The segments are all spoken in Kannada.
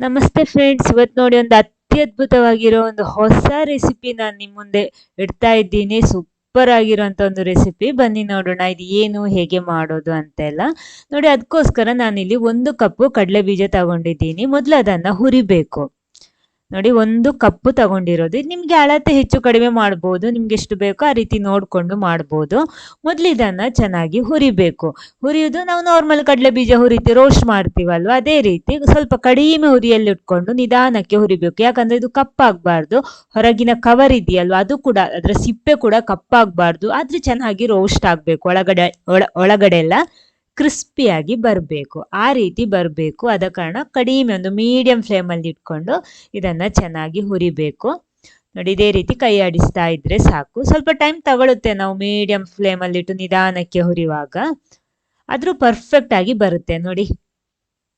ನಮಸ್ತೆ ಫ್ರೆಂಡ್ಸ್ ಇವತ್ತು ನೋಡಿ ಒಂದು ಅತ್ಯದ್ಭುತವಾಗಿರೋ ಒಂದು ಹೊಸ ರೆಸಿಪಿ ನಾನು ನಿಮ್ಮ ಮುಂದೆ ಇಡ್ತಾ ಇದ್ದೀನಿ. ಸೂಪರ್ ಆಗಿರೋಂಥ ಒಂದು ರೆಸಿಪಿ ಬನ್ನಿ ನೋಡೋಣ, ಇದು ಏನು, ಹೇಗೆ ಮಾಡೋದು ಅಂತೆಲ್ಲ. ನೋಡಿ ಅದಕ್ಕೋಸ್ಕರ ನಾನಿಲ್ಲಿ ಒಂದು ಕಪ್ಪು ಕಡಲೆ ಬೀಜ ತಗೊಂಡಿದ್ದೀನಿ. ಮೊದಲು ಅದನ್ನು ಹುರಿಬೇಕು. ನೋಡಿ, ಒಂದು ಕಪ್ಪು ತಗೊಂಡಿರೋದು. ನಿಮಗೆ ಅಳತೆ ಹೆಚ್ಚು ಕಡಿಮೆ ಮಾಡ್ಬೋದು. ನಿಮ್ಗೆ ಎಷ್ಟು ಬೇಕೋ ಆ ರೀತಿ ನೋಡಿಕೊಂಡು ಮಾಡ್ಬೋದು. ಮೊದಲು ಇದನ್ನು ಚೆನ್ನಾಗಿ ಹುರಿಬೇಕು. ಹುರಿಯೋದು ನಾವು ನಾರ್ಮಲ್ ಕಡಲೆ ಬೀಜ ಹುರಿತಿ ರೋಸ್ಟ್ ಮಾಡ್ತೀವಲ್ವ? ಅದೇ ರೀತಿ ಸ್ವಲ್ಪ ಕಡಿಮೆ ಹುರಿಯಲ್ಲಿ ಇಟ್ಕೊಂಡು ನಿಧಾನಕ್ಕೆ ಹುರಿಬೇಕು. ಯಾಕಂದ್ರೆ ಇದು ಕಪ್ಪಾಗಬಾರ್ದು. ಹೊರಗಿನ ಕವರ್ ಇದೆಯಲ್ವ? ಅದು ಕೂಡ, ಅದರ ಸಿಪ್ಪೆ ಕೂಡ ಕಪ್ಪಾಗಬಾರ್ದು. ಆದ್ರೆ ಚೆನ್ನಾಗಿ ರೋಸ್ಟ್ ಆಗಬೇಕು. ಒಳಗಡೆ, ಒಳ ಒಳಗಡೆ ಎಲ್ಲ ಕ್ರಿಸ್ಪಿಯಾಗಿ ಬರಬೇಕು. ಆ ರೀತಿ ಬರಬೇಕು. ಆದ ಕಾರಣ ಕಡಿಮೆ ಒಂದು ಮೀಡಿಯಂ ಫ್ಲೇಮಲ್ಲಿ ಇಟ್ಕೊಂಡು ಇದನ್ನು ಚೆನ್ನಾಗಿ ಹುರಿಬೇಕು. ನೋಡಿ, ಇದೇ ರೀತಿ ಕೈ ಆಡಿಸ್ತಾ ಇದ್ರೆ ಸಾಕು. ಸ್ವಲ್ಪ ಟೈಮ್ ತಗೊಳುತ್ತೆ ನಾವು ಮೀಡಿಯಂ ಫ್ಲೇಮಲ್ಲಿಟ್ಟು ನಿಧಾನಕ್ಕೆ ಹುರಿಯುವಾಗ ಆದರೂ ಪರ್ಫೆಕ್ಟ್ ಆಗಿ ಬರುತ್ತೆ. ನೋಡಿ,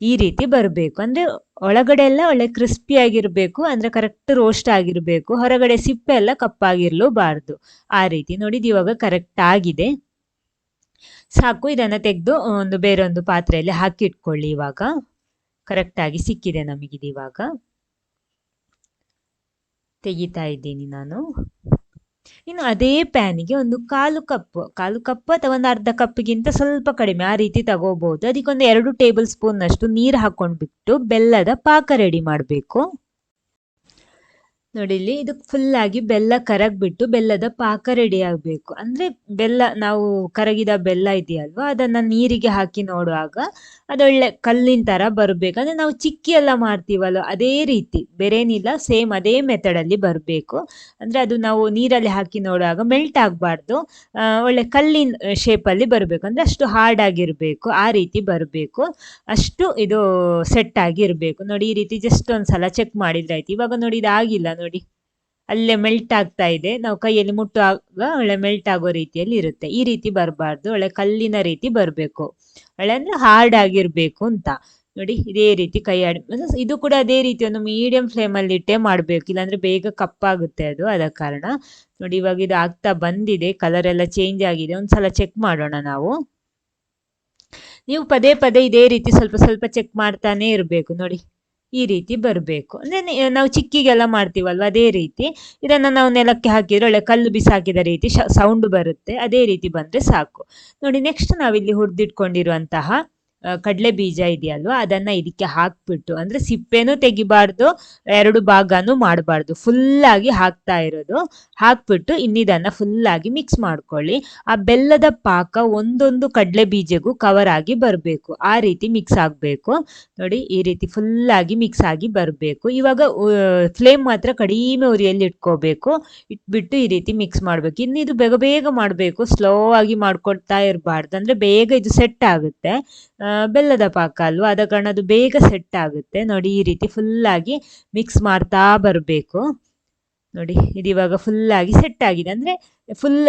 ಈ ರೀತಿ ಬರಬೇಕು. ಅಂದರೆ ಒಳಗಡೆ ಎಲ್ಲ ಒಳ್ಳೆ ಕ್ರಿಸ್ಪಿ ಆಗಿರಬೇಕು. ಅಂದರೆ ಕರೆಕ್ಟ್ ರೋಸ್ಟ್ ಆಗಿರಬೇಕು. ಹೊರಗಡೆ ಸಿಪ್ಪೆ ಎಲ್ಲ ಕಪ್ಪಾಗಿರಲೂಬಾರ್ದು. ಆ ರೀತಿ ನೋಡಿದ್ದು ಇವಾಗ ಕರೆಕ್ಟ್ ಆಗಿದೆ. ಸಾಕು, ಇದನ್ನು ತೆಗೆದು ಒಂದು ಬೇರೊಂದು ಪಾತ್ರೆಯಲ್ಲಿ ಹಾಕಿ ಇಟ್ಕೊಳ್ಳಿ ಇವಾಗ. ಕರೆಕ್ಟಾಗಿ ಸಿಕ್ಕಿದೆ ನಮಗಿದು ಇವಾಗ. ತೆಗಿತಾ ಇದ್ದೀನಿ ನಾನು. ಇನ್ನು ಅದೇ ಪ್ಯಾನಿಗೆ ಒಂದು ಕಾಲು ಕಪ್ ಕಾಲು ಕಪ್ ಅಥವಾ ಒಂದು ಅರ್ಧ ಕಪ್ಗಿಂತ ಸ್ವಲ್ಪ ಕಡಿಮೆ ಆ ರೀತಿ ತಗೋಬಹುದು ಅದಕ್ಕೊಂದು ಎರಡು ಟೇಬಲ್ ಸ್ಪೂನ್ ಅಷ್ಟು ನೀರು ಹಾಕೊಂಡ್ಬಿಟ್ಟು ಬೆಲ್ಲದ ಪಾಕ ರೆಡಿ ಮಾಡಬೇಕು. ನೋಡಿ ಇಲ್ಲಿ ಇದು ಫುಲ್ ಆಗಿ ಬೆಲ್ಲ ಕರಗ್ಬಿಟ್ಟು ಬೆಲ್ಲದ ಪಾಕ ರೆಡಿ ಆಗಬೇಕು. ಅಂದ್ರೆ ಬೆಲ್ಲ ನಾವು ಕರಗಿದ ಬೆಲ್ಲ ಇದೆಯಲ್ವಾ, ಅದನ್ನ ನೀರಿಗೆ ಹಾಕಿ ನೋಡುವಾಗ ಅದೊಳ್ಳೆ ಕಲ್ಲಿನ ತರ ಬರಬೇಕು. ಅಂದ್ರೆ ನಾವು ಚಿಕ್ಕಿ ಎಲ್ಲ ಮಾಡ್ತೀವಲ್ಲ ಅದೇ ರೀತಿ. ಬೇರೇನಿಲ್ಲ, ಸೇಮ್ ಅದೇ ಮೆಥಡ್ ಅಲ್ಲಿ ಬರಬೇಕು. ಅಂದ್ರೆ ಅದು ನಾವು ನೀರಲ್ಲಿ ಹಾಕಿ ನೋಡುವಾಗ ಮೆಲ್ಟ್ ಆಗಬಾರ್ದು. ಒಳ್ಳೆ ಕಲ್ಲಿನ ಶೇಪ್ ಅಲ್ಲಿ ಬರಬೇಕು. ಅಂದ್ರೆ ಅಷ್ಟು ಹಾರ್ಡ್ ಆಗಿರ್ಬೇಕು, ಆ ರೀತಿ ಬರಬೇಕು. ಅಷ್ಟು ಇದು ಸೆಟ್ ಆಗಿರ್ಬೇಕು. ನೋಡಿ ಈ ರೀತಿ ಜಸ್ಟ್ ಒಂದ್ಸಲ ಚೆಕ್ ಮಾಡಿದ್ರೆ ಆಯ್ತು. ಇವಾಗ ನೋಡಿ ಇದಾಗಿಲ್ಲ. ನೋಡಿ. ಅಲ್ಲೇ ಮೆಲ್ಟ್ ಆಗ್ತಾ ಇದೆ. ನಾವು ಕೈಯಲ್ಲಿ ಮುಟ್ಟುವಾಗ ಒಳ್ಳೆ ಮೆಲ್ಟ್ ಆಗೋ ರೀತಿಯಲ್ಲಿ ಇರುತ್ತೆ. ಈ ರೀತಿ ಬರಬಾರ್ದು. ಒಳ್ಳೆ ಕಲ್ಲಿನ ರೀತಿ ಬರಬೇಕು. ಒಳ್ಳೆ ಅಂದ್ರೆ ಹಾರ್ಡ್ ಆಗಿರ್ಬೇಕು ಅಂತ. ನೋಡಿ, ಇದೇ ರೀತಿ ಕೈ ಆಡಿ ಇದು ಕೂಡ ಅದೇ ರೀತಿ ಒಂದು ಮೀಡಿಯಂ ಫ್ಲೇಮಲ್ಲಿ ಇಟ್ಟೆ ಮಾಡಬೇಕು. ಇಲ್ಲಾಂದ್ರೆ ಬೇಗ ಕಪ್ಪಾಗುತ್ತೆ ಅದು. ಅದ ಕಾರಣ ನೋಡಿ, ಇವಾಗ ಇದು ಆಗ್ತಾ ಬಂದಿದೆ. ಕಲರ್ ಎಲ್ಲ ಚೇಂಜ್ ಆಗಿದೆ. ಒಂದ್ಸಲ ಚೆಕ್ ಮಾಡೋಣ ನಾವು. ನೀವು ಪದೇ ಪದೇ ಇದೇ ರೀತಿ ಸ್ವಲ್ಪ ಸ್ವಲ್ಪ ಚೆಕ್ ಮಾಡ್ತಾನೆ ಇರಬೇಕು. ನೋಡಿ. ಈ ರೀತಿ ಬರಬೇಕು. ಅಂದರೆ ನಾವು ಚಿಕ್ಕಿಗೆಲ್ಲ ಮಾಡ್ತೀವಲ್ವ ಅದೇ ರೀತಿ. ಇದನ್ನು ನಾವು ನೆಲಕ್ಕೆ ಹಾಕಿದ್ರೆ ಒಳ್ಳೆ ಕಲ್ಲು ಬಿಸಾಕಿದ ರೀತಿ ಸೌಂಡ್ ಬರುತ್ತೆ. ಅದೇ ರೀತಿ ಬಂದರೆ ಸಾಕು. ನೋಡಿ ನೆಕ್ಸ್ಟ್ ನಾವಿಲ್ಲಿ ಹುರಿದಿಟ್ಕೊಂಡಿರುವಂತಹ ಕಡಲೆ ಬೀಜ ಇದೆಯಲ್ವಾ, ಅದನ್ನ ಇದಕ್ಕೆ ಹಾಕ್ಬಿಟ್ಟು, ಅಂದ್ರೆ ಸಿಪ್ಪೆನೂ ತೆಗಿಬಾರ್ದು, ಎರಡು ಭಾಗನೂ ಮಾಡಬಾರ್ದು ಫುಲ್ ಆಗಿ ಹಾಕ್ತಾ ಇರೋದು. ಹಾಕ್ಬಿಟ್ಟು ಇನ್ನಿದನ್ನ ಫುಲ್ ಆಗಿ ಮಿಕ್ಸ್ ಮಾಡ್ಕೊಳ್ಳಿ. ಆ ಬೆಲ್ಲದ ಪಾಕ ಒಂದೊಂದು ಕಡಲೆ ಬೀಜಗೂ ಕವರ್ ಆಗಿ ಬರಬೇಕು, ಆ ರೀತಿ ಮಿಕ್ಸ್ ಆಗಬೇಕು. ನೋಡಿ, ಈ ರೀತಿ ಫುಲ್ ಆಗಿ ಮಿಕ್ಸ್ ಆಗಿ ಬರಬೇಕು. ಇವಾಗ ಫ್ಲೇಮ್ ಮಾತ್ರ ಕಡಿಮೆ ಉರಿಯಲ್ಲಿ ಇಟ್ಕೋಬೇಕು, ಇಟ್ಬಿಟ್ಟು ಈ ರೀತಿ ಮಿಕ್ಸ್ ಮಾಡಬೇಕು. ಇನ್ನು ಇದು ಬೇಗ ಬೇಗ ಮಾಡಬೇಕು ಸ್ಲೋ ಆಗಿ ಮಾಡ್ಕೊಳ್ತಾ ಇರಬಾರ್ದು, ಅಂದ್ರೆ ಬೇಗ ಇದು ಸೆಟ್ ಆಗುತ್ತೆ. ಬೆಲ್ಲದ ಪಾಕ ಅಲ್ವಾ? ಆದ ಕಾರಣ ಅದು ಬೇಗ ಸೆಟ್ ಆಗುತ್ತೆ. ನೋಡಿ, ಈ ರೀತಿ ಫುಲ್ ಆಗಿ ಮಿಕ್ಸ್ ಮಾಡ್ತಾ ಬರಬೇಕು. ನೋಡಿ, ಇದು ಇವಾಗ ಫುಲ್ ಆಗಿ ಸೆಟ್ ಆಗಿದೆ. ಅಂದ್ರೆ ಫುಲ್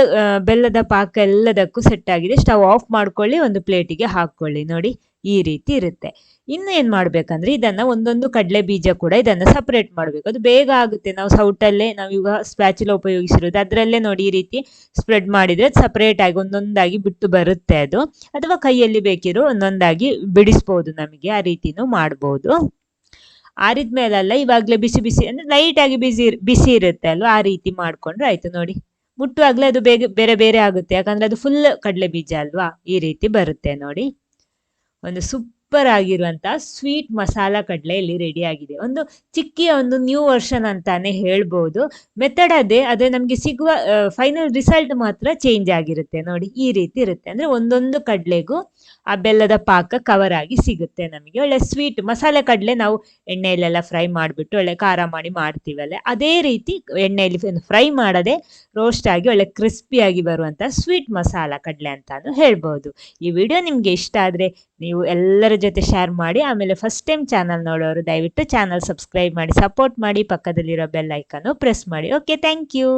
ಬೆಲ್ಲದ ಪಾಕ ಎಲ್ಲದಕ್ಕೂ ಸೆಟ್ ಆಗಿದೆ. ಸ್ಟವ್ ಆಫ್ ಮಾಡ್ಕೊಳ್ಳಿ, ಒಂದು ಪ್ಲೇಟಿಗೆ ಹಾಕೊಳ್ಳಿ ನೋಡಿ ಈ ರೀತಿ ಇರುತ್ತೆ. ಇನ್ನು ಏನು ಮಾಡಬೇಕಂದ್ರೆ ಇದನ್ನು ಒಂದೊಂದು ಕಡಲೆ ಬೀಜ ಕೂಡ ಇದನ್ನು ಸಪ್ರೇಟ್ ಮಾಡಬೇಕು. ಅದು ಬೇಗ ಆಗುತ್ತೆ. ನಾವು ಸೌಟಲ್ಲೇ ನಾವು ಇವಾಗ ಸ್ಪ್ಯಾಚುಲ ಉಪಯೋಗಿಸಿರೋದು. ಅದರಲ್ಲೇ ನೋಡಿ ಈ ರೀತಿ ಸ್ಪ್ರೆಡ್ ಮಾಡಿದರೆ ಸಪ್ರೇಟ್ ಆಗಿ ಒಂದೊಂದಾಗಿ ಬಿಟ್ಟು ಬರುತ್ತೆ ಅದು. ಅಥವಾ ಕೈಯಲ್ಲಿ ಬೇಕಿರೋ ಒಂದೊಂದಾಗಿ ಬಿಡಿಸ್ಬೋದು ನಮಗೆ. ಆ ರೀತಿನೂ ಮಾಡ್ಬೋದು. ಆರಿದ ಮೇಲಲ್ಲ ಇವಾಗಲೇ ಬಿಸಿ ಬಿಸಿ ಅಂದರೆ ಲೈಟಾಗಿ ಬಿಸಿ ಬಿಸಿ ಇರುತ್ತೆ ಅಲ್ವಾ? ಆ ರೀತಿ ಮಾಡಿಕೊಂಡ್ರೆ ಆಯಿತು ನೋಡಿ. ಮುಟ್ಟುವಾಗಲೇ ಅದು ಬೇಗ, ಬೇರೆ ಬೇರೆ ಆಗುತ್ತೆ. ಯಾಕಂದರೆ ಅದು ಫುಲ್ ಕಡಲೆ ಬೀಜ ಅಲ್ವಾ? ಈ ರೀತಿ ಬರುತ್ತೆ ನೋಡಿ. ಒಂದು ಸೂಪರ್ ಆಗಿರುವಂತ ಸ್ವೀಟ್ ಮಸಾಲ ಕಡಲೆ ಇಲ್ಲಿ ರೆಡಿ ಆಗಿದೆ. ಒಂದು ಚಿಕ್ಕಿಯ ಒಂದು ನ್ಯೂ ವರ್ಷನ್ ಅಂತಾನೆ ಹೇಳ್ಬೋದು. ಮೆಥಡ್ ಅದೇ ಅದೇ ನಮಗೆ ಸಿಗುವ ಫೈನಲ್ ರಿಸಲ್ಟ್ ಮಾತ್ರ ಚೇಂಜ್ ಆಗಿರುತ್ತೆ. ನೋಡಿ, ಈ ರೀತಿ ಇರುತ್ತೆ. ಅಂದ್ರೆ ಒಂದೊಂದು ಕಡಲೆಗೂ ಆ ಬೆಲ್ಲದ ಪಾಕ ಕವರ್ ಆಗಿ ಸಿಗುತ್ತೆ ನಮಗೆ. ಒಳ್ಳೆ ಸ್ವೀಟ್ ಮಸಾಲೆ ಕಡಲೆ ನಾವು ಎಣ್ಣೆಯಲ್ಲೆಲ್ಲ ಫ್ರೈ ಮಾಡಿಬಿಟ್ಟು ಒಳ್ಳೆ ಖಾರ ಮಾಡಿ ಮಾಡ್ತೀವಲ್ಲ, ಅದೇ ರೀತಿ ಎಣ್ಣೆಯಲ್ಲಿ ಫ್ರೈ ಮಾಡದೆ ರೋಸ್ಟ್ ಆಗಿ ಒಳ್ಳೆ ಕ್ರಿಸ್ಪಿಯಾಗಿ ಬರುವಂಥ ಸ್ವೀಟ್ ಮಸಾಲ ಕಡಲೆ ಅಂತಾನು ಹೇಳ್ಬೋದು. ಈ ವಿಡಿಯೋ ನಿಮಗೆ ಇಷ್ಟ ಆದರೆ ನೀವು ಎಲ್ಲರ ಜೊತೆ ಶೇರ್ ಮಾಡಿ, ಆಮೇಲೆ ಫಸ್ಟ್ ಟೈಮ್ ಚಾನಲ್ ನೋಡೋರು ದಯವಿಟ್ಟು ಚಾನಲ್ ಸಬ್ಸ್ಕ್ರೈಬ್ ಮಾಡಿ ಸಪೋರ್ಟ್ ಮಾಡಿ ಪಕ್ಕದಲ್ಲಿರೋ ಬೆಲ್ ಐಕನ್ನು ಪ್ರೆಸ್ ಮಾಡಿ. Okay thank you